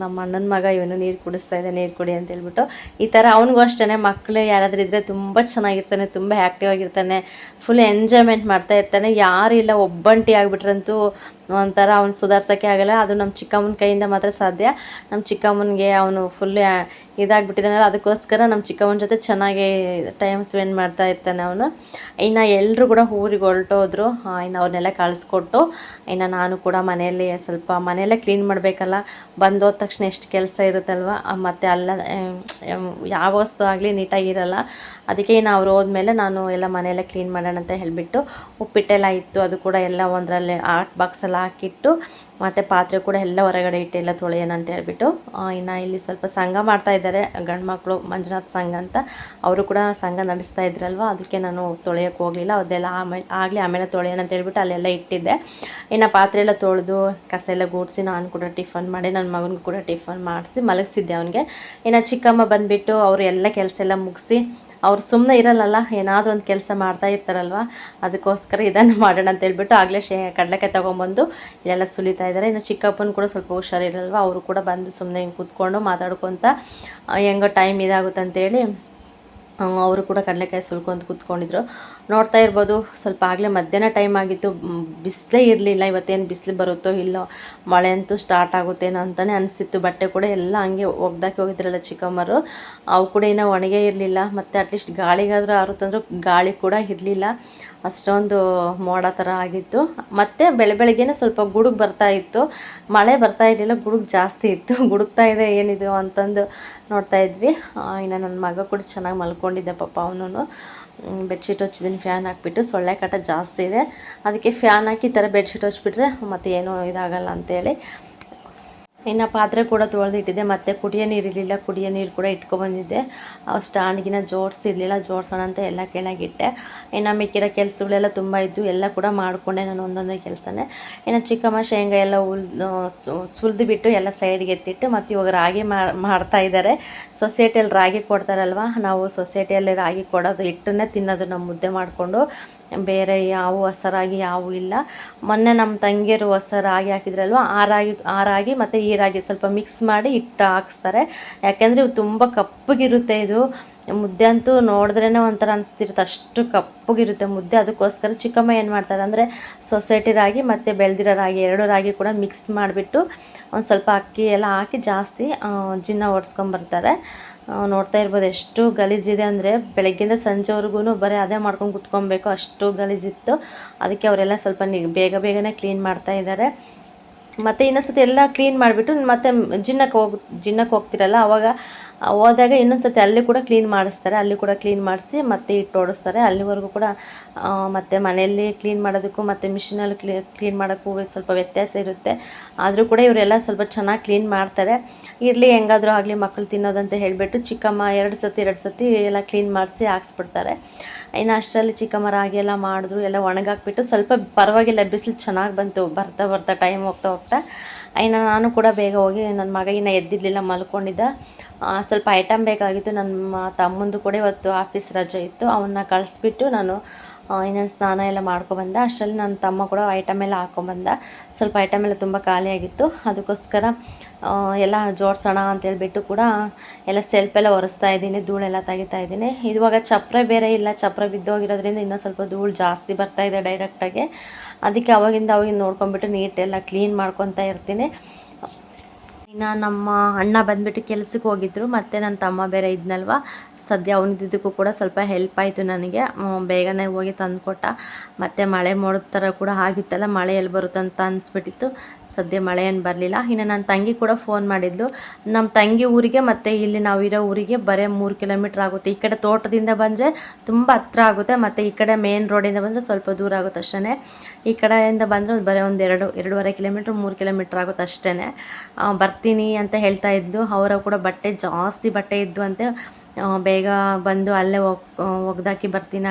ನಮ್ಮ ಅಣ್ಣನ ಮಗ ಇವನು ನೀರು ಕುಡಿಸ್ತಾ ಇದ್ದಾನೆ. ನೀರು ಕುಡಿ ಅಂತ ಹೇಳ್ಬಿಟ್ಟು. ಈ ಥರ ಅವನಿಗೂ ಅಷ್ಟೇ ಮಕ್ಕಳು ಯಾರಾದರೂ ಇದ್ದರೆ ತುಂಬ ಚೆನ್ನಾಗಿರ್ತಾನೆ. ತುಂಬ ಆ್ಯಕ್ಟಿವ್ ಆಗಿರ್ತಾನೆ. ಫುಲ್ ಎಂಜಾಯ್ಮೆಂಟ್ ಮಾಡ್ತಾ ಇರ್ತಾನೆ. ಯಾರು ಇಲ್ಲ, ಒಬ್ಬಂಟಿ ಆಗಿಬಿಟ್ರಂತೂ ಒಂಥರ ಅವ್ನು ಸುಧಾರ್ಸೋಕ್ಕೆ ಆಗಲ್ಲ. ಅದು ನಮ್ಮ ಚಿಕ್ಕಮ್ಮನ ಕೈಯಿಂದ ಮಾತ್ರ ಸಾಧ್ಯ. ನಮ್ಮ ಚಿಕ್ಕಮ್ಮನಿಗೆ ಅವನು ಫುಲ್ಲು ಇದಾಗ್ಬಿಟ್ಟಿದ್ದಾನಲ್ಲ, ಅದಕ್ಕೋಸ್ಕರ ನಮ್ಮ ಚಿಕ್ಕಮ್ಮನ ಜೊತೆ ಚೆನ್ನಾಗಿ ಟೈಮ್ ಸ್ಪೆಂಡ್ ಮಾಡ್ತಾ ಇರ್ತಾನೆ ಅವನು. ಇನ್ನು ಎಲ್ಲರೂ ಕೂಡ ಊರಿಗೆ ಹೊರಟೋದ್ರು. ಇನ್ನು ಅವ್ರನ್ನೆಲ್ಲ ಕಳಿಸ್ಕೊಟ್ಟು, ಇನ್ನು ನಾನು ಕೂಡ ಮನೆಯಲ್ಲಿ ಸ್ವಲ್ಪ ಮನೆಯಲ್ಲೇ ಕ್ಲೀನ್ ಮಾಡಬೇಕಲ್ಲ. ಬಂದೋದ ತಕ್ಷಣ ಎಷ್ಟು ಕೆಲಸ ಇರುತ್ತಲ್ವ? ಮತ್ತು ಅಲ್ಲ ಯಾವ ವಸ್ತು ಆಗಲಿ ನೀಟಾಗಿರಲ್ಲ ಅದಕ್ಕೆ ಇನ್ನು ಅವ್ರು ಹೋದ್ಮೇಲೆ ನಾನು ಎಲ್ಲ ಮನೆಯಲ್ಲೇ ಕ್ಲೀನ್ ಮಾಡೋಣ ಅಂತ ಹೇಳಿಬಿಟ್ಟು, ಉಪ್ಪಿಟ್ಟೆಲ್ಲ ಇತ್ತು. ಅದು ಕೂಡ ಎಲ್ಲ ಒಂದರಲ್ಲಿ ಆರ್ಟ್ ಬಾಕ್ಸಲ್ಲಿ ಹಾಕಿಟ್ಟು ಮತ್ತು ಪಾತ್ರೆ ಕೂಡ ಎಲ್ಲ ಹೊರಗಡೆ ಇಟ್ಟು ಎಲ್ಲ ತೊಳೆಯೋಣ ಅಂತ ಹೇಳ್ಬಿಟ್ಟು ಇನ್ನು ಇಲ್ಲಿ ಸ್ವಲ್ಪ ಸಂಘ ಮಾಡ್ತಾ ಇದ್ದಾರೆ, ಗಂಡು ಮಕ್ಕಳು ಮಂಜುನಾಥ್ ಸಂಘ ಅಂತ. ಅವರು ಕೂಡ ಸಂಘ ನಡೆಸ್ತಾ ಇದ್ರಲ್ವ? ಅದಕ್ಕೆ ನಾನು ತೊಳೆಯೋಕ್ಕೆ ಹೋಗಲಿಲ್ಲ. ಅದೆಲ್ಲ ಆಮೇಲೆ ಆಗಲಿ ಆಮೇಲೆ ತೊಳೆಯೋಣ ಅಂತ ಹೇಳ್ಬಿಟ್ಟು ಅಲ್ಲೆಲ್ಲ ಇಟ್ಟಿದ್ದೆ. ಇನ್ನು ಪಾತ್ರೆ ಎಲ್ಲ ತೊಳೆದು ಕಸ ಎಲ್ಲ ಗೂಡಿಸಿ ನಾನು ಕೂಡ ಟಿಫನ್ ಮಾಡಿ, ನನ್ನ ಮಗನಿಗೂ ಕೂಡ ಟಿಫನ್ ಮಾಡಿಸಿ ಮಲಗಿಸಿದ್ದೆ ಅವನಿಗೆ. ಇನ್ನು ಚಿಕ್ಕಮ್ಮ ಬಂದುಬಿಟ್ಟು ಅವರು ಎಲ್ಲ ಕೆಲಸ ಎಲ್ಲ ಮುಗಿಸಿ ಅವ್ರು ಸುಮ್ಮನೆ ಇರಲ್ಲಲ್ಲ, ಏನಾದರೂ ಒಂದು ಕೆಲಸ ಮಾಡ್ತಾ ಇರ್ತಾರಲ್ವ? ಅದಕ್ಕೋಸ್ಕರ ಇದನ್ನು ಮಾಡೋಣ ಅಂತ ಹೇಳ್ಬಿಟ್ಟು ಆಗಲೇ ಶೇ, ಕಡಲೆಕಾಯಿ ತೊಗೊಂಬಂದು ಇಲ್ಲೆಲ್ಲ ಸುಲಿತಾ ಇದ್ದಾರೆ ಇನ್ನು ಚಿಕ್ಕಪ್ಪನ ಕೂಡ ಸ್ವಲ್ಪ ಹುಷಾರಿರಲ್ವ? ಅವರು ಕೂಡ ಬಂದು ಸುಮ್ಮನೆ ಹಿಂಗೆ ಕೂತ್ಕೊಂಡು ಮಾತಾಡ್ಕೊತ ಹೆಂಗೋ ಟೈಮ್ ಇದಾಗುತ್ತೆ ಅಂತೇಳಿ ಅವರು ಕೂಡ ಕಡಲೆಕಾಯಿ ಸುಲ್ಕೊಂಡು ಕೂತ್ಕೊಂಡಿದ್ರು. ನೋಡ್ತಾ ಇರ್ಬೋದು. ಸ್ವಲ್ಪ ಆಗಲೇ ಮಧ್ಯಾಹ್ನ ಟೈಮ್ ಆಗಿತ್ತು. ಬಿಸಿಲೇ ಇರಲಿಲ್ಲ. ಇವತ್ತೇನು ಬಿಸಿಲು ಬರುತ್ತೋ ಇಲ್ಲೋ, ಮಳೆ ಅಂತೂ ಸ್ಟಾರ್ಟ್ ಆಗುತ್ತೇನೋ ಅಂತಲೇ ಅನಿಸಿತ್ತು. ಬಟ್ಟೆ ಕೂಡ ಎಲ್ಲ ಹಂಗೆ ಒಗ್ದಾಕಿ ಹೋಗಿದ್ರಲ್ಲ ಚಿಕ್ಕಮ್ಮರು. ಅವು ಕೂಡ ಇನ್ನೂ ಒಣಗೇ ಇರಲಿಲ್ಲ. ಮತ್ತು ಅಟ್ಲೀಸ್ಟ್ ಗಾಳಿಗಾದರೂ ಆರುತ್ತಂದ್ರೂ ಗಾಳಿ ಕೂಡ ಇರಲಿಲ್ಲ. ಅಷ್ಟೊಂದು ಮೋಡ ಥರ ಆಗಿತ್ತು. ಮತ್ತು ಬೆಳೆ ಬೆಳಗ್ಗೆನೇ ಸ್ವಲ್ಪ ಗುಡುಗು ಬರ್ತಾ ಇತ್ತು. ಮಳೆ ಬರ್ತಾ ಇರಲಿಲ್ಲ. ಗುಡುಗು ಜಾಸ್ತಿ ಇತ್ತು. ಗುಡುಗ್ತಾ ಇದೆ, ಏನಿದು ಅಂತಂದು ನೋಡ್ತಾ ಇದ್ವಿ. ಇನ್ನು ನನ್ನ ಮಗ ಕೂಡ ಚೆನ್ನಾಗಿ ಮಲ್ಕೊಂಡಿದ್ದೆ ಪಾಪ ಅವನು ಬೆಡ್ಶೀಟ್ ಹಚ್ಚಿದ್ದೀನಿ ಫ್ಯಾನ್ ಹಾಕಿಬಿಟ್ಟು ಸೊಳ್ಳೆ ಕಾಟ ಜಾಸ್ತಿ ಇದೆ. ಅದಕ್ಕೆ ಫ್ಯಾನ್ ಹಾಕಿ ಈ ಥರ ಬೆಡ್ಶೀಟ್ ಹಚ್ಬಿಟ್ರೆ ಮತ್ತೆ ಏನೂ ಇದಾಗಲ್ಲ ಅಂತೇಳಿ. ಇನ್ನು ಪಾತ್ರೆ ಕೂಡ ತೊಳೆದಿಟ್ಟಿದ್ದೆ. ಮತ್ತು ಕುಡಿಯೋ ನೀರಿರಲಿಲ್ಲ ಕುಡಿಯೋ ನೀರು ಕೂಡ ಇಟ್ಕೊಬಂದಿದ್ದೆ ಸ್ಟ್ಯಾಂಡ್ಗಿನ ಜೋಡಿಸಿರಲಿಲ್ಲ ಜೋಡಿಸೋಣ ಅಂತ ಎಲ್ಲ ಕೆಳಗಿಟ್ಟೆ ಇನ್ನು ಮಿಕ್ಕಿರೋ ಕೆಲಸಗಳೆಲ್ಲ ತುಂಬ ಇದ್ದು ಎಲ್ಲ ಕೂಡ ಮಾಡಿಕೊಂಡೆ ನಾನು ಒಂದೊಂದೇ ಕೆಲಸನೇ. ಇನ್ನು ಚಿಕ್ಕಮ್ಮ ಶೇಂಗಾ ಎಲ್ಲ ಉಲ್ ಸುಲಿದು ಬಿಟ್ಟು ಎಲ್ಲ ಸೈಡ್ಗೆ ಎತ್ತಿಟ್ಟು ಮತ್ತು ಇವಾಗ ರಾಗಿ ಮಾಡ್ತಾ ಇದ್ದಾರೆ ಸೊಸೈಟಿಯಲ್ಲಿ ರಾಗಿ ಕೊಡ್ತಾರಲ್ವ? ನಾವು ಸೊಸೈಟಿಯಲ್ಲಿ ರಾಗಿ ಕೊಡೋದು ಹಿಟ್ಟನ್ನೇ ತಿನ್ನೋದು. ನಮ್ಮ ಮುದ್ದೆ ಮಾಡಿಕೊಂಡು ಬೇರೆ ಯಾವ ಹೊಸರಾಗಿ ಯಾವೂ ಇಲ್ಲ. ಮೊನ್ನೆ ನಮ್ಮ ತಂಗಿಯರು ಹೊಸ ರಾಗಿ ಹಾಕಿದ್ರಲ್ವ? ಆ ರಾಗಿ ಆ ರಾಗಿ ಮತ್ತು ಈ ರಾಗಿ ಸ್ವಲ್ಪ ಮಿಕ್ಸ್ ಮಾಡಿ ಹಿಟ್ಟು ಹಾಕ್ಸ್ತಾರೆ. ಯಾಕೆಂದರೆ ಇವು ತುಂಬ ಕಪ್ಪಗಿರುತ್ತೆ ಇದು. ಮುದ್ದೆ ಅಂತೂ ನೋಡಿದ್ರೇ ಒಂಥರ ಅನಿಸ್ತಿರುತ್ತೆ. ಅಷ್ಟು ಕಪ್ಪಗಿರುತ್ತೆ ಮುದ್ದೆ. ಅದಕ್ಕೋಸ್ಕರ ಚಿಕ್ಕಮ್ಮ ಏನು ಮಾಡ್ತಾರೆ ಅಂದರೆ ಸೊಸೈಟಿ ರಾಗಿ ಮತ್ತು ಬೆಳೆದಿರೋ ರಾಗಿ, ಎರಡು ರಾಗಿ ಕೂಡ ಮಿಕ್ಸ್ ಮಾಡಿಬಿಟ್ಟು ಒಂದು ಸ್ವಲ್ಪ ಅಕ್ಕಿ ಎಲ್ಲ ಹಾಕಿ ಜಾಸ್ತಿ ಜಿನ್ನ ಓಡಿಸ್ಕೊಂಬರ್ತಾರೆ ನೋಡ್ತಾ ಇರ್ಬೋದು ಎಷ್ಟು ಗಲೀಜಿದೆ ಅಂದರೆ ಬೆಳಗ್ಗಿಂದ ಸಂಜೆವರೆಗೂ ಬರೀ ಅದೇ ಮಾಡ್ಕೊಂಡು ಕುತ್ಕೊಬೇಕು ಅಷ್ಟು ಗಲೀಜಿತ್ತು. ಅದಕ್ಕೆ ಅವರೆಲ್ಲ ಸ್ವಲ್ಪ ಬೇಗ ಬೇಗನೆ ಕ್ಲೀನ್ ಮಾಡ್ತಾ ಇದ್ದಾರೆ. ಮತ್ತು ಇನ್ನೊಂದ್ಸತಿ ಎಲ್ಲ ಕ್ಲೀನ್ ಮಾಡಿಬಿಟ್ಟು ಮತ್ತೆ ಜಿನ್ನಕ್ಕೆ ಹೋಗಿ, ಜಿನ್ನಕ್ಕೆ ಹೋಗ್ತಿರಲ್ಲ, ಅವಾಗ ಹೋದಾಗ ಇನ್ನೊಂದು ಅಲ್ಲಿ ಕೂಡ ಕ್ಲೀನ್ ಮಾಡಿಸ್ತಾರೆ, ಅಲ್ಲಿ ಕೂಡ ಕ್ಲೀನ್ ಮಾಡಿಸಿ ಮತ್ತೆ ಇಟ್ಟು ಓಡಿಸ್ತಾರೆ. ಅಲ್ಲಿವರೆಗೂ ಕೂಡ ಮತ್ತು ಮನೆಯಲ್ಲಿ ಕ್ಲೀನ್ ಮಾಡೋದಕ್ಕೂ ಮತ್ತು ಮಿಷಿನಲ್ಲಿ ಕ್ಲೀ ಕ್ಲೀನ್ ಮಾಡೋಕ್ಕೂ ಸ್ವಲ್ಪ ವ್ಯತ್ಯಾಸ ಇರುತ್ತೆ. ಆದರೂ ಕೂಡ ಇವರೆಲ್ಲ ಸ್ವಲ್ಪ ಚೆನ್ನಾಗಿ ಕ್ಲೀನ್ ಮಾಡ್ತಾರೆ. ಇರಲಿ, ಹೆಂಗಾದರೂ ಆಗಲಿ ಮಕ್ಕಳು ತಿನ್ನೋದಂತ ಹೇಳಿಬಿಟ್ಟು ಚಿಕ್ಕಮ್ಮ ಎರಡು ಸತಿ ಎರಡು ಸತಿ ಎಲ್ಲ ಕ್ಲೀನ್ ಮಾಡಿಸಿ ಹಾಕ್ಸ್ಬಿಡ್ತಾರೆ. ಇನ್ನು ಅಷ್ಟರಲ್ಲಿ ಚಿಕ್ಕಮ್ಮ ರಾಗಿ ಎಲ್ಲ ಮಾಡಿದ್ರು, ಎಲ್ಲ ಒಣಗಾಕ್ಬಿಟ್ಟು ಸ್ವಲ್ಪ ಪರವಾಗಿಲ್ಲ, ಬಿಸಿಲು ಚೆನ್ನಾಗಿ ಬಂತು, ಬರ್ತಾ ಬರ್ತಾ ಟೈಮ್ ಹೋಗ್ತಾ ಹೋಗ್ತಾ. ಇನ್ನು ನಾನು ಕೂಡ ಬೇಗ ಹೋಗಿ ನನ್ನ ಮಗ ಇನ್ನು ಎದ್ದಿರಲಿಲ್ಲ, ಮಲ್ಕೊಂಡಿದ್ದ. ಸ್ವಲ್ಪ ಐಟಮ್ ಬೇಕಾಗಿತ್ತು. ನನ್ನ ತಮ್ಮಂದು ಕೂಡ ಇವತ್ತು ಆಫೀಸ್ ರಜೆ ಇತ್ತು. ಅವನ್ನ ಕಳಿಸ್ಬಿಟ್ಟು ನಾನು ಇನ್ನೊಂದು ಸ್ನಾನ ಎಲ್ಲ ಮಾಡ್ಕೊಬಂದೆ. ಅಷ್ಟರಲ್ಲಿ ನನ್ನ ತಮ್ಮ ಕೂಡ ಐಟಮ್ ಎಲ್ಲ ಹಾಕೊಂಬಂದ. ಸ್ವಲ್ಪ ಐಟಮ್ ಎಲ್ಲ ತುಂಬ ಖಾಲಿಯಾಗಿತ್ತು ಅದಕ್ಕೋಸ್ಕರ ಎಲ್ಲ ಜೋಡಿಸೋಣ ಅಂತೇಳ್ಬಿಟ್ಟು ಕೂಡ ಎಲ್ಲ ಸೆಲ್ಫೆಲ್ಲ ಒರೆಸ್ತಾ ಇದ್ದೀನಿ, ಧೂಳೆಲ್ಲ ತೆಗಿತಾ ಇದ್ದೀನಿ. ಇವಾಗ ಚಪ್ರ ಬೇರೆ ಇಲ್ಲ. ಚಪ್ರ ಬಿದ್ದೋಗಿರೋದ್ರಿಂದ ಇನ್ನೂ ಸ್ವಲ್ಪ ಧೂಳು ಜಾಸ್ತಿ ಬರ್ತಾ ಇದೆ ಡೈರೆಕ್ಟಾಗಿ ಅದಕ್ಕೆ ಅವಾಗಿಂದ ಅವಾಗಿಂದ ನೋಡ್ಕೊಂಬಿಟ್ಟು ನೀಟೆಲ್ಲ ಕ್ಲೀನ್ ಮಾಡ್ಕೊತಾ ಇರ್ತೀನಿ. ಇನ್ನು ನಮ್ಮ ಅಣ್ಣ ಬಂದುಬಿಟ್ಟು ಕೆಲಸಕ್ಕೆ ಹೋಗಿದ್ರು. ಮತ್ತು ನನ್ನ ತಮ್ಮ ಬೇರೆ ಇದ್ನಲ್ವ. ಸದ್ಯ ಅವನಿದ್ದಕ್ಕೂ ಕೂಡ ಸ್ವಲ್ಪ ಹೆಲ್ಪ್ ಆಯಿತು ನನಗೆ. ಬೇಗನೆ ಹೋಗಿ ತಂದುಕೊಟ್ಟ. ಮತ್ತು ಮಳೆ ಮೋಡದ ಥರ ಕೂಡ ಆಗಿತ್ತಲ್ಲ, ಮಳೆ ಎಲ್ಲಿ ಬರುತ್ತಂತ ಅನಿಸ್ಬಿಟ್ಟಿತ್ತು. ಸದ್ಯ ಮಳೆ ಏನು ಬರಲಿಲ್ಲ. ಇನ್ನು ನನ್ನ ತಂಗಿ ಕೂಡ ಫೋನ್ ಮಾಡಿದ್ಲು. ನಮ್ಮ ತಂಗಿ ಊರಿಗೆ ಮತ್ತು ಇಲ್ಲಿ ನಾವು ಇರೋ ಊರಿಗೆ ಬರೀ ಮೂರು ಕಿಲೋಮೀಟ್ರ್ ಆಗುತ್ತೆ. ಈ ಕಡೆ ತೋಟದಿಂದ ಬಂದರೆ ತುಂಬ ಹತ್ರ ಆಗುತ್ತೆ. ಮತ್ತು ಈ ಕಡೆ ಮೇನ್ ರೋಡಿಂದ ಬಂದರೆ ಸ್ವಲ್ಪ ದೂರ ಆಗುತ್ತೆ ಅಷ್ಟೇ ಈ ಕಡೆಯಿಂದ ಬಂದರೆ ಬರೀ ಒಂದು ಎರಡು, ಎರಡೂವರೆ ಕಿಲೋಮೀಟ್ರ್ ಮೂರು ಕಿಲೋಮೀಟ್ರ್ ಆಗುತ್ತೆ ಅಷ್ಟೇ ಬರ್ತೀನಿ ಅಂತ ಹೇಳ್ತಾ ಇದ್ಲು. ಅವರ ಕೂಡ ಬಟ್ಟೆ ಜಾಸ್ತಿ ಬಟ್ಟೆ ಇದ್ದು ಅಂತೆ ಬೇಗ ಬಂದು ಅಲ್ಲೇ ಒಗ್ ಒಗ್ದಾಕಿ ಬರ್ತೀನಿ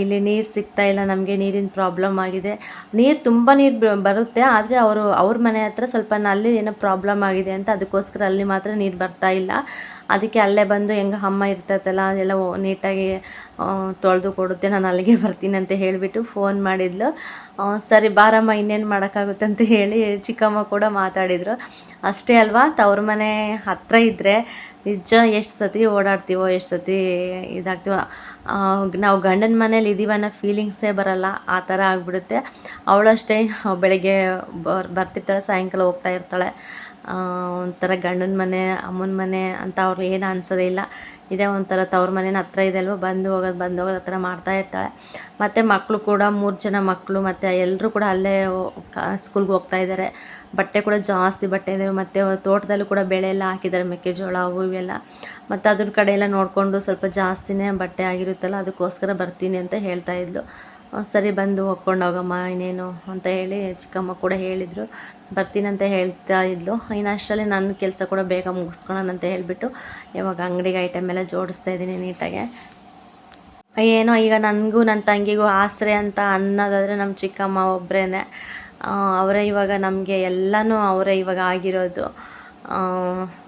ಇಲ್ಲಿ ನೀರು ಸಿಗ್ತಾ ಇಲ್ಲ, ನಮಗೆ ನೀರಿನ ಪ್ರಾಬ್ಲಮ್ ಆಗಿದೆ. ನೀರು ತುಂಬ ನೀರು ಬರುತ್ತೆ, ಆದರೆ ಅವರು, ಅವ್ರ ಮನೆ ಹತ್ರ ಸ್ವಲ್ಪ ನಲ್ಲಿ ಏನೋ ಪ್ರಾಬ್ಲಮ್ ಆಗಿದೆ ಅಂತ ಅದಕ್ಕೋಸ್ಕರ ಅಲ್ಲಿ ಮಾತ್ರ ನೀರು ಬರ್ತಾ ಇಲ್ಲ. ಅದಕ್ಕೆ ಅಲ್ಲೇ ಬಂದು ಹೆಂಗೆ ಅಮ್ಮ ಇರ್ತೈತಲ್ಲ, ಅದೆಲ್ಲ ನೀಟಾಗಿ ತೊಳೆದು ಕೊಡುತ್ತೆ, ನಾನು ಅಲ್ಲಿಗೆ ಬರ್ತೀನಿ ಅಂತ ಹೇಳಿಬಿಟ್ಟು ಫೋನ್ ಮಾಡಿದ್ಲು. ಸರಿ ಬಾರಮ್ಮ, ಇನ್ನೇನು ಮಾಡೋಕ್ಕಾಗುತ್ತೆ ಅಂತ ಹೇಳಿ ಚಿಕ್ಕಮ್ಮ ಕೂಡ ಮಾತಾಡಿದರು. ಅಷ್ಟೇ ಅಲ್ವಾ, ತವ್ರ ಮನೆ ಹತ್ತಿರ ಇದ್ದರೆ ನಿಜ, ಎಷ್ಟು ಸತಿ ಓಡಾಡ್ತೀವೋ, ಎಷ್ಟು ಸತಿ ಇದಾಗ್ತೀವೋ. ನಾವು ಗಂಡನ ಮನೇಲಿ ಇದ್ದೀವಿ ಅನ್ನೋ ಫೀಲಿಂಗ್ಸೇ ಬರಲ್ಲ, ಆ ಥರ ಆಗಿಬಿಡುತ್ತೆ. ಅವಳಷ್ಟೇ, ಬೆಳಗ್ಗೆ ಬರ್, ಬರ್ತಿರ್ತಾಳೆ, ಸಾಯಂಕಾಲ ಹೋಗ್ತಾ ಇರ್ತಾಳೆ. ಒಂಥರ ಗಂಡನ ಮನೆ, ಅಮ್ಮನ ಮನೆ ಅಂತ ಅವ್ರಿಗೆ ಏನು ಅನ್ಸೋದೇ ಇಲ್ಲ. ಇದೇ ಒಂಥರ ತವ್ರ ಮನೇನ ಹತ್ರ ಇದೆ ಅಲ್ವ, ಬಂದು ಹೋಗೋದು ಬಂದು ಹೋಗೋದು ಆ ಮಾಡ್ತಾ ಇರ್ತಾಳೆ. ಮತ್ತು ಮಕ್ಕಳು ಕೂಡ, ಮೂರು ಜನ ಮಕ್ಕಳು ಮತ್ತು ಎಲ್ಲರೂ ಕೂಡ ಅಲ್ಲೇ ಸ್ಕೂಲ್ಗೆ ಹೋಗ್ತಾ ಇದ್ದಾರೆ ಬಟ್ಟೆ ಕೂಡ ಜಾಸ್ತಿ ಬಟ್ಟೆ ಇದೆ ಮತ್ತು ತೋಟದಲ್ಲೂ ಕೂಡ ಬೆಳೆ ಎಲ್ಲ ಹಾಕಿದ್ದಾರೆ ಮೆಕ್ಕೆಜೋಳ ಅವು ಇವೆಲ್ಲ ಮತ್ತು ಅದ್ರ ಕಡೆ ಎಲ್ಲ ನೋಡಿಕೊಂಡು ಸ್ವಲ್ಪ ಜಾಸ್ತಿನೇ ಬಟ್ಟೆ ಆಗಿರುತ್ತಲ್ಲ, ಅದಕ್ಕೋಸ್ಕರ ಬರ್ತೀನಿ ಅಂತ ಹೇಳ್ತಾ ಇದ್ಲು. ಸರಿ ಬಂದು ಹೋಗ್ಕೊಂಡು ಹೋಗಮ್ಮ, ಇನ್ನೇನು ಅಂತ ಹೇಳಿ ಚಿಕ್ಕಮ್ಮ ಕೂಡ ಹೇಳಿದರು. ಬರ್ತೀನಿ ಅಂತ ಹೇಳ್ತಾ ಇದ್ಲು. ಇನ್ನು ಅಷ್ಟರಲ್ಲಿ ನನ್ನ ಕೆಲಸ ಕೂಡ ಬೇಗ ಮುಗಿಸ್ಕೊಳ್ಳೋಣ ಅಂತ ಹೇಳಿಬಿಟ್ಟು ಇವಾಗ ಅಂಗಡಿಗೆ ಐಟಮ್ ಎಲ್ಲ ಜೋಡಿಸ್ತಾ ಇದ್ದೀನಿ ನೀಟಾಗೆ. ಏನೋ ಈಗ ನನಗೂ ನನ್ನ ತಂಗಿಗೂ ಆಸರೆ ಅಂತ ಅನ್ನೋದಾದರೆ ನಮ್ಮ ಚಿಕ್ಕಮ್ಮ ಒಬ್ಬರೇ ಅವರೇ ಇವಾಗ ನಮಗೆ ಎಲ್ಲನೂ ಅವರೇ ಇವಾಗ ಆಗಿರೋದು.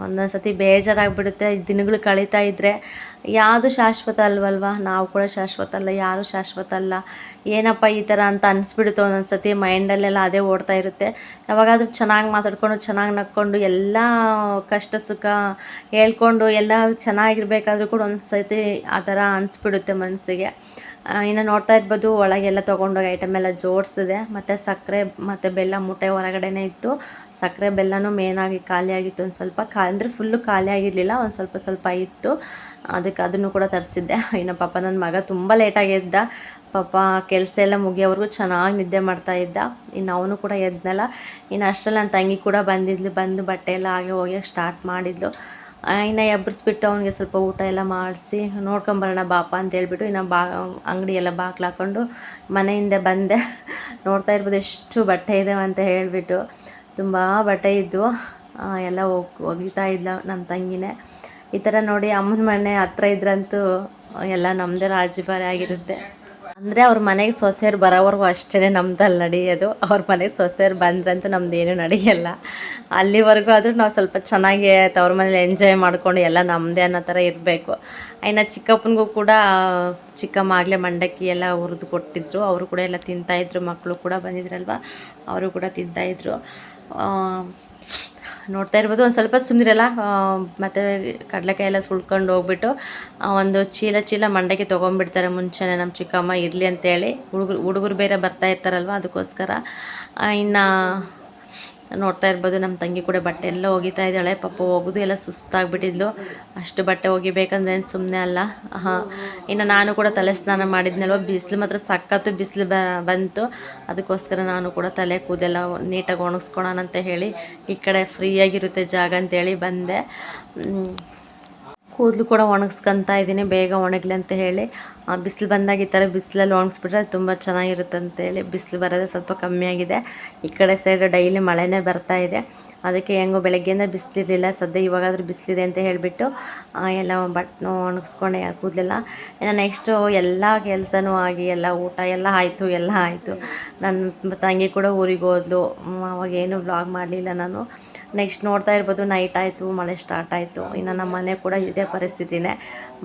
ಒಂದೊಂದು ಸತಿ ಬೇಜಾರಾಗಿಬಿಡುತ್ತೆ. ದಿನಗಳು ಕಳೀತಾ ಇದ್ದರೆ ಯಾವುದು ಶಾಶ್ವತ ಅಲ್ವಲ್ವಾ? ನಾವು ಕೂಡ ಶಾಶ್ವತ ಅಲ್ಲ, ಯಾರು ಶಾಶ್ವತ ಅಲ್ಲ. ಏನಪ್ಪ ಈ ಥರ ಅಂತ ಅನಿಸ್ಬಿಡುತ್ತೆ ಒಂದೊಂದು ಸತಿ ಮೈಂಡಲ್ಲೆಲ್ಲ ಅದೇ ಓಡ್ತಾ ಇರುತ್ತೆ. ಯಾವಾಗಾದ್ರೂ ಚೆನ್ನಾಗಿ ಮಾತಾಡ್ಕೊಂಡು, ಚೆನ್ನಾಗಿ ನಕ್ಕೊಂಡು ಎಲ್ಲ ಕಷ್ಟ ಸುಖ ಹೇಳ್ಕೊಂಡು, ಎಲ್ಲ ಚೆನ್ನಾಗಿರ್ಬೇಕಾದ್ರೂ ಕೂಡ ಒಂದು ಸತಿ ಆ ಥರ ಅನಿಸ್ಬಿಡುತ್ತೆ ಮನಸ್ಸಿಗೆ. ಇನ್ನು ನೋಡ್ತಾ ಇರ್ಬೋದು, ಒಳಗೆಲ್ಲ ತೊಗೊಂಡೋಗಿ ಐಟಮ್ ಎಲ್ಲ ಜೋಡಿಸಿದೆ. ಮತ್ತು ಸಕ್ಕರೆ, ಮತ್ತು ಬೆಲ್ಲ ಮೂಟೆ ಹೊರಗಡೆನೇ ಇತ್ತು. ಸಕ್ಕರೆ ಬೆಲ್ಲನೂ ಮೇನಾಗಿ ಖಾಲಿಯಾಗಿತ್ತು ಒಂದು ಸ್ವಲ್ಪ. ಖಾ, ಅಂದರೆ ಫುಲ್ಲು ಖಾಲಿ ಆಗಿರಲಿಲ್ಲ, ಒಂದು ಸ್ವಲ್ಪ ಸ್ವಲ್ಪ ಇತ್ತು. ಅದಕ್ಕೆ ಅದನ್ನು ಕೂಡ ತರಿಸಿದ್ದೆ. ಇನ್ನು ಪಾಪ ನನ್ನ ಮಗ ತುಂಬ ಲೇಟಾಗಿ ಎದ್ದ. ಪಾಪ ಕೆಲಸ ಎಲ್ಲ ಮುಗಿಯೋವರೆಗೂ ಚೆನ್ನಾಗಿ ನಿದ್ದೆ ಮಾಡ್ತಾ ಇದ್ದ. ಇನ್ನು ಅವನು ಕೂಡ ಎದ್ದನಲ್ಲ ಇನ್ನು ಅಷ್ಟರಲ್ಲಿ ನನ್ನ ತಂಗಿ ಕೂಡ ಬಂದಿದ್ಲು, ಬಂದು ಬಟ್ಟೆ ಎಲ್ಲ ಹಾಗೆ ಹೋಗಿ ಸ್ಟಾರ್ಟ್ ಮಾಡಿದ್ಲು. ಇನ್ನು ಎಬ್ಬರಿಸ್ಬಿಟ್ಟು ಅವನಿಗೆ ಸ್ವಲ್ಪ ಊಟ ಎಲ್ಲ ಮಾಡಿಸಿ, ನೋಡ್ಕೊಂಬರೋಣ ಬಾಪ ಅಂತ ಹೇಳ್ಬಿಟ್ಟು ಇನ್ನು ಬಾ, ಅಂಗಡಿಯೆಲ್ಲ ಎಲ್ಲ ಬಾಗ್ಲು ಹಾಕ್ಕೊಂಡು ಮನೆಯಿಂದ ಬಂದೆ. ನೋಡ್ತಾ ಇರ್ಬೋದು ಎಷ್ಟು ಬಟ್ಟೆ ಇದೆ ಅಂತ ಹೇಳಿಬಿಟ್ಟು. ತುಂಬ ಬಟ್ಟೆ ಇದ್ದವು ಎಲ್ಲ ಹೋಗಿ, ಒಗಿತಾ ಇದ್ಲ ನಮ್ಮ ತಂಗಿನೇ. ಈ ಥರ ನೋಡಿ ಅಮ್ಮನ ಮನೆ ಹತ್ರ ಇದ್ರಂತೂ ಎಲ್ಲ ನಮ್ಮದೇ ರಾಜಭಾರಿ ಆಗಿರುತ್ತೆ. ಅಂದರೆ ಅವ್ರ ಮನೆಗೆ ಸೊಸೆಯರು ಬರೋವರೆಗೂ ಅಷ್ಟೇ ನಮ್ದಲ್ಲಿ ನಡೆಯೋದು ಅವ್ರ ಮನೆಗೆ ಸೊಸೆಯರು ಬಂದ್ರಂತೂ ನಮ್ದು ಏನೂ ನಡೆಯಲ್ಲ. ಅಲ್ಲಿವರೆಗೂ ಆದರೂ ನಾವು ಸ್ವಲ್ಪ ಚೆನ್ನಾಗಿ ತವ್ರ ಮನೇಲಿ ಎಂಜಾಯ್ ಮಾಡ್ಕೊಂಡು ಎಲ್ಲ ನಮ್ಮದೇ ಅನ್ನೋ ಥರ ಇರಬೇಕು. ಇನ್ನು ಚಿಕ್ಕಪ್ಪನಿಗೂ ಕೂಡ ಚಿಕ್ಕಮ್ಮ ಆಗಲೇ ಮಂಡಕ್ಕಿ ಎಲ್ಲ ಹುರಿದು ಕೊಟ್ಟಿದ್ರು. ಅವರು ಕೂಡ ಎಲ್ಲ ತಿಂತಾಯಿದ್ರು ಮಕ್ಕಳು ಕೂಡ ಬಂದಿದ್ರಲ್ವ? ಅವರು ಕೂಡ ತಿಂತಾಯಿದ್ರು ನೋಡ್ತಾ ಇರ್ಬೋದು. ಒಂದು ಸ್ವಲ್ಪ ಸುಮ್ಮನಿರಲ್ಲ ಮತ್ತು ಕಡಲೆಕಾಯಿ ಎಲ್ಲ ಸುಳ್ಕೊಂಡು ಹೋಗ್ಬಿಟ್ಟು ಒಂದು ಚೀಲ ಚೀಲ ಮಂಡಕ್ಕೆ ತೊಗೊಂಡ್ಬಿಡ್ತಾರೆ ಮುಂಚೆನೇ ನಮ್ಮ ಚಿಕ್ಕಮ್ಮ ಇರಲಿ ಅಂತೇಳಿ. ಹುಡುಗರು ಹುಡುಗರು ಬೇರೆ ಬರ್ತಾ ಇರ್ತಾರಲ್ವ, ಅದಕ್ಕೋಸ್ಕರ. ಇನ್ನು ನೋಡ್ತಾ ಇರ್ಬೋದು ನಮ್ಮ ತಂಗಿ ಕೂಡ ಬಟ್ಟೆ ಎಲ್ಲ ಒಗಿತಾ ಇದ್ದಾಳೆ. ಪಾಪ ಹೋಗೋದು ಎಲ್ಲ ಸುಸ್ತಾಗ್ಬಿಟ್ಟಿದ್ಲು. ಅಷ್ಟು ಬಟ್ಟೆ ಒಗಿಬೇಕಂದ್ರೆ ಏನು ಸುಮ್ಮನೆ ಅಲ್ಲ. ಹಾಂ ಇನ್ನು ನಾನು ಕೂಡ ತಲೆ ಸ್ನಾನ ಮಾಡಿದ್ನಲ್ವ? ಬಿಸಿಲು ಮಾತ್ರ ಸಖತ್ತು ಬಿಸಿಲು ಬಂತು. ಅದಕ್ಕೋಸ್ಕರ ನಾನು ಕೂಡ ತಲೆ ಕೂದೆಲ್ಲ ನೀಟಾಗಿ ಒಣಗಿಸ್ಕೊಳೋಣ ಅಂತ ಹೇಳಿ ಈ ಕಡೆ ಫ್ರೀಯಾಗಿರುತ್ತೆ ಜಾಗ ಅಂತೇಳಿ ಬಂದೆ. ಕೂದಲು ಕೂಡ ಒಣಗಿಸ್ಕೊತಾ ಇದ್ದೀನಿ. ಬೇಗ ಒಣಗಲಿ ಅಂತ ಹೇಳಿ. ಬಿಸಿಲು ಬಂದಾಗ ಈ ಥರ ಬಿಸಿಲಲ್ಲಿ ಒಣಗಿಸ್ಬಿಟ್ರೆ ತುಂಬ ಚೆನ್ನಾಗಿರುತ್ತೆ ಅಂತೇಳಿ ಬಿಸಿಲು ಬರೋದೇ ಸ್ವಲ್ಪ ಕಮ್ಮಿ ಆಗಿದೆ. ಈ ಕಡೆ ಸೈಡು ಡೈಲಿ ಮಳೆನೇ ಬರ್ತಾ ಇದೆ. ಅದಕ್ಕೆ ಹೆಂಗೋ ಬೆಳಗ್ಗೆಯಿಂದ ಬಿಸಿಲಿರಲಿಲ್ಲ, ಸದ್ಯ ಇವಾಗಾದರೂ ಬಿಸಿಲಿದೆ ಅಂತ ಹೇಳಿಬಿಟ್ಟು ಎಲ್ಲ ಬಟ್ನು ಒಣಗಿಸ್ಕೊಂಡೆ ಕೂದಲೆಲ್ಲ. ಇನ್ನು ನೆಕ್ಸ್ಟು ಎಲ್ಲ ಕೆಲಸನೂ ಆಗಿ, ಎಲ್ಲ ಊಟ, ಎಲ್ಲ ಆಯಿತು ಎಲ್ಲ ಆಯಿತು. ನನ್ನ ತಂಗಿ ಕೂಡ ಊರಿಗೆ ಹೋದ್ಲು. ಅವಾಗೇನು ವ್ಲಾಗ್ ಮಾಡಲಿಲ್ಲ ನಾನು. ನೆಕ್ಸ್ಟ್ ನೋಡ್ತಾ ಇರ್ಬೋದು ನೈಟ್ ಆಯಿತು, ಮಳೆ ಸ್ಟಾರ್ಟ್ ಆಯಿತು. ಇನ್ನು ನಮ್ಮ ಮನೆ ಕೂಡ ಇದೇ ಪರಿಸ್ಥಿತಿನೇ.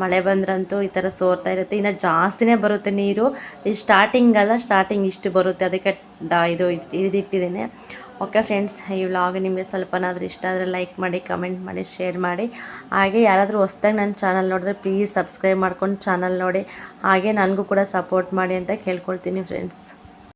ಮಳೆ ಬಂದ್ರಂತೂ ಈ ಥರ ಸೋರ್ತಾ ಇರುತ್ತೆ. ಇನ್ನು ಜಾಸ್ತಿನೇ ಬರುತ್ತೆ ನೀರು. ಈ ಸ್ಟಾರ್ಟಿಂಗ್ ಅಲ್ಲ ಸ್ಟಾರ್ಟಿಂಗ್ ಇಷ್ಟು ಬರುತ್ತೆ. ಅದಕ್ಕೆ ಇದು ಇದಿಟ್ಟಿದ್ದೀನಿ. ಓಕೆ ಫ್ರೆಂಡ್ಸ್ ಈ ವ್ಲಾಗ್ ನಿಮಗೆ ಸ್ವಲ್ಪನಾದರೂ ಇಷ್ಟ ಆದರೆ ಲೈಕ್ ಮಾಡಿ ಕಮೆಂಟ್ ಮಾಡಿ ಶೇರ್ ಮಾಡಿ. ಹಾಗೆ ಯಾರಾದರೂ ಹೊಸ್ದಾಗಿ ನನ್ನ ಚಾನಲ್ ನೋಡಿದ್ರೆ ಪ್ಲೀಸ್ ಸಬ್ಸ್ಕ್ರೈಬ್ ಮಾಡ್ಕೊಂಡು ಚಾನಲ್ ನೋಡಿ. ಹಾಗೆ ನನಗೂ ಕೂಡ ಸಪೋರ್ಟ್ ಮಾಡಿ ಅಂತ ಕೇಳ್ಕೊಳ್ತೀನಿ ಫ್ರೆಂಡ್ಸ್